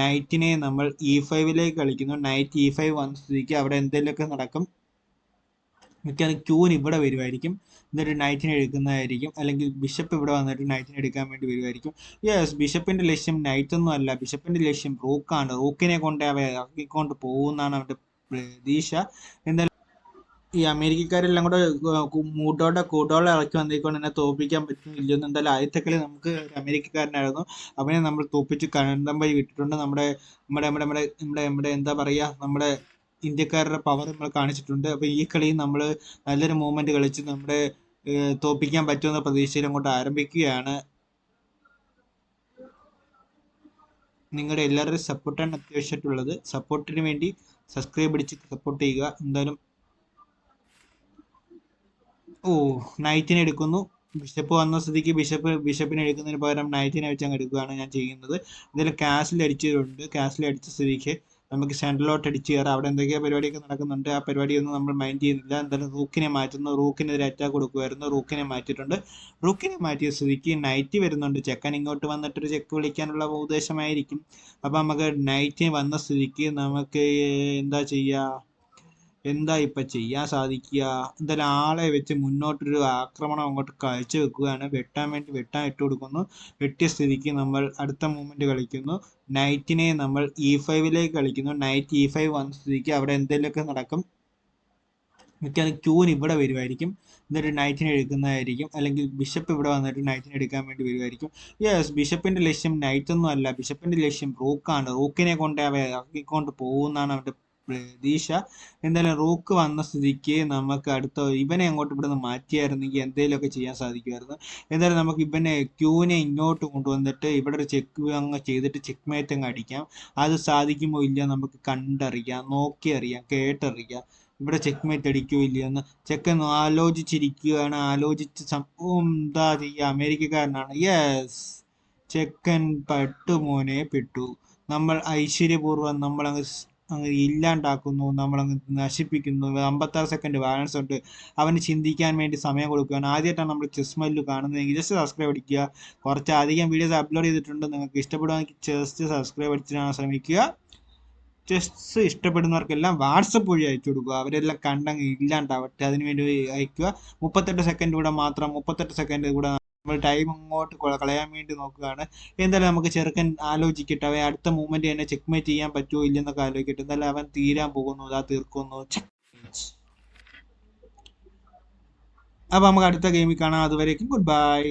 നൈറ്റിനെ നമ്മൾ ഇ ഫൈവിലേക്ക് കളിക്കുന്നു. Night E five വന്ന സ്ഥിതിക്ക് അവിടെ എന്തെങ്കിലുമൊക്കെ നടക്കും. മിക്കവാറും ക്യൂൻ ഇവിടെ വരുമായിരിക്കും എന്നിട്ട് നൈറ്റിനെ എടുക്കുന്നതായിരിക്കും. അല്ലെങ്കിൽ ബിഷപ്പ് ഇവിടെ വന്നിട്ട് നൈറ്റിനെ എടുക്കാൻ വേണ്ടി വരുമായിരിക്കും യെസ് ബിഷപ്പിന്റെ ലക്ഷ്യം നൈറ്റ് ഒന്നും അല്ല. ബിഷപ്പിന്റെ ലക്ഷ്യം റൂക്കാണ് റൂക്കിനെ കൊണ്ട് അവ ഇറക്കിക്കൊണ്ട് പോകുന്നതാണ് അവന്റെ പ്രതീക്ഷ. എന്തായാലും ഈ അമേരിക്കക്കാരെല്ലാം കൂടെ മൂട്ടോടെ കൂട്ടോടെ ഇറക്കി വന്നിക്കൊണ്ട് എന്നെ തോപ്പിക്കാൻ പറ്റുന്നില്ലെന്ന് എന്തായാലും ആദ്യത്തെ കളി നമുക്ക് അമേരിക്കക്കാരനായിരുന്നു. അവനെ നമ്മൾ തോപ്പിച്ച് കണ്ടം വഴി വിട്ടിട്ടുണ്ട്. നമ്മുടെ നമ്മുടെ നമ്മുടെ നമ്മുടെ നമ്മുടെ നമ്മുടെ എന്താ പറയുക നമ്മുടെ ഇന്ത്യക്കാരുടെ പവർ നമ്മൾ കാണിച്ചിട്ടുണ്ട്. അപ്പോൾ ഈ കളി നമ്മൾ നല്ലൊരു മൂവ്മെന്റ് കളിച്ച് നമ്മുടെ തോപ്പിക്കാൻ പറ്റുമെന്ന പ്രതീക്ഷയിൽ അങ്ങോട്ട് ആരംഭിക്കുകയാണ്. നിങ്ങളുടെ എല്ലാവരുടെയും സപ്പോർട്ടാണ് അത്യാവശ്യമായിട്ടുള്ളത്. സപ്പോർട്ടിന് വേണ്ടി സബ്സ്ക്രൈബ് അടിച്ച് സപ്പോർട്ട് ചെയ്യുക. എന്തായാലും ഓ നൈറ്റിനെ എടുക്കുന്നു. ബിഷപ്പ് വന്ന സ്ഥിതിക്ക് ബിഷപ്പ് ബിഷപ്പിനെ എടുക്കുന്നതിന് പകരം നൈറ്റിനെ വെച്ച് അങ്ങ് എടുക്കുകയാണ് ഞാൻ ചെയ്യുന്നത്. ഇതിൽ കാസിൽ അടിച്ചിട്ടുണ്ട് കാസിൽ അടിച്ച സ്ഥിതിക്ക് നമുക്ക് സെൻട്രലോട്ട് അടിച്ച് കയറാം. അവിടെ എന്തൊക്കെയോ പരിപാടിയൊക്കെ നടക്കുന്നുണ്ട്. ആ പരിപാടിയൊന്നും നമ്മൾ മൈൻഡ് ചെയ്യുന്നില്ല. എന്തായാലും റൂക്കിനെ മാറ്റുന്നു. റൂക്കിനെതിരെ അറ്റാക്ക് കൊടുക്കുമായിരുന്നു റൂക്കിനെ മാറ്റിയിട്ടുണ്ട്. റൂക്കിനെ മാറ്റിയ സ്ഥിതിക്ക് നൈറ്റ് വരുന്നുണ്ട്. ചെക്കൻ ഇങ്ങോട്ട് വന്നിട്ടൊരു ചെക്ക് വിളിക്കാനുള്ള ഉദ്ദേശമായിരിക്കും. അപ്പം നമുക്ക് നൈറ്റ് വന്ന സ്ഥിതിക്ക് നമുക്ക് എന്താ ചെയ്യുക എന്താ ഇപ്പം ചെയ്യാൻ സാധിക്കുക? എന്തായാലും ആളെ വെച്ച് മുന്നോട്ടൊരു ആക്രമണം അങ്ങോട്ട് കാഴ്ച വെക്കുകയാണ്. വെട്ടാൻ വേണ്ടി വെട്ടാൻ ഇട്ട് കൊടുക്കുന്നു. വെട്ടിയ സ്ഥിതിക്ക് നമ്മൾ അടുത്ത മൂവ്മെന്റ് കളിക്കുന്നു. നൈറ്റിനെ നമ്മൾ ഇ ഫൈവിലേക്ക് കളിക്കുന്നു. നൈറ്റ് ഇ ഫൈവ് വന്ന സ്ഥിതിക്ക് അവിടെ എന്തെങ്കിലുമൊക്കെ നടക്കും. മിക്കവാറും ക്യൂൻ ഇവിടെ വരുമായിരിക്കും എന്നിട്ട് നൈറ്റിനെ എടുക്കുന്നതായിരിക്കും. അല്ലെങ്കിൽ ബിഷപ്പ് ഇവിടെ വന്നിട്ട് നൈറ്റിനെ എടുക്കാൻ വേണ്ടി വരുമായിരിക്കും യെസ് ബിഷപ്പിന്റെ ലക്ഷ്യം നൈറ്റ് ഒന്നും അല്ല. ബിഷപ്പിന്റെ ലക്ഷ്യം റൂക്കാണ് റൂക്കിനെ കൊണ്ട് അവ ഇറക്കിക്കൊണ്ട് പോകുന്നതാണ് അവന്റെ പ്രതീക്ഷ. എന്തായാലും റൂക്ക് വന്ന സ്ഥിതിക്ക് നമുക്ക് അടുത്ത ഇവനെ അങ്ങോട്ട് ഇവിടെ നിന്ന് മാറ്റിയായിരുന്നെങ്കിൽ എന്തെങ്കിലുമൊക്കെ ചെയ്യാൻ സാധിക്കുമായിരുന്നു. എന്തായാലും നമുക്ക് ഇവനെ ക്യൂവിനെ ഇങ്ങോട്ട് കൊണ്ടുവന്നിട്ട് ഇവിടെ ഒരു ചെക്ക് അങ്ങ് ചെയ്തിട്ട് ചെക്ക് മേറ്റ് അങ്ങ് അടിക്കാം. അത് സാധിക്കുമോ ഇല്ല നമുക്ക് കണ്ടറിയാം നോക്കി അറിയാം കേട്ടറിയാം. ഇവിടെ ചെക്ക് മേറ്റ് അടിക്കോ ഇല്ലയെന്ന് ചെക്കൻ ആലോചിച്ചിരിക്കുകയാണ്. ആലോചിച്ച് സംഭവം എന്താ ചെയ്യുക? അമേരിക്കക്കാരനാണ്. യെസ് ചെക്കൻ പെട്ടുമോനെ പെട്ടു. നമ്മൾ ഐശ്വര്യപൂർവം നമ്മളങ്ങ് സ് അങ്ങ് ഇല്ലാണ്ടാക്കുന്നു നമ്മളങ്ങ് നശിപ്പിക്കുന്നു. അമ്പത്താറ് സെക്കൻഡ് ബാലൻസ് ഉണ്ട്. അവന് ചിന്തിക്കാൻ വേണ്ടി സമയം കൊടുക്കുകയാണ് ആദ്യമായിട്ടാണ് നമ്മൾ ചെസ് മല്ലു കാണുന്നതെങ്കിൽ ജസ്റ്റ് സബ്സ്ക്രൈബ് അടിക്കുക. കുറച്ച് അധികം വീഡിയോസ് അപ്ലോഡ് ചെയ്തിട്ടുണ്ട്. നിങ്ങൾക്ക് ഇഷ്ടപ്പെടുവാണെങ്കിൽ ജസ്റ്റ് സബ്സ്ക്രൈബ് അടിച്ചിടാൻ ശ്രമിക്കുക. ചെസ് ഇഷ്ടപ്പെടുന്നവർക്കെല്ലാം വാട്സപ്പ് വഴി അയച്ചു കൊടുക്കുക. അവരെല്ലാം കണ്ടങ്ങ് ഇല്ലാണ്ടാവട്ടെ. അതിനുവേണ്ടി അയക്കുക. മുപ്പത്തെട്ട് സെക്കൻഡ് കൂടെ മാത്രം മുപ്പത്തെട്ട് സെക്കൻഡ് കൂടെ നമ്മൾ ടൈം അങ്ങോട്ട് കളയാൻ വേണ്ടി നോക്കുകയാണ്. എന്തായാലും നമുക്ക് ചെറുക്കൻ ആലോചിക്കട്ടെ. അവൻ അടുത്ത മൂവ്മെന്റ് തന്നെ ചെക്ക് മേറ്റ് ചെയ്യാൻ പറ്റുമോ ഇല്ലെന്നൊക്കെ ആലോചിക്കട്ടെ. എന്തായാലും അവൻ തീരാൻ പോകുന്നു. അതാ തീർക്കുന്നു. അപ്പൊ നമുക്ക് അടുത്ത ഗെയിമിൽ കാണാം. അതുവരേക്കും ഗുഡ് ബൈ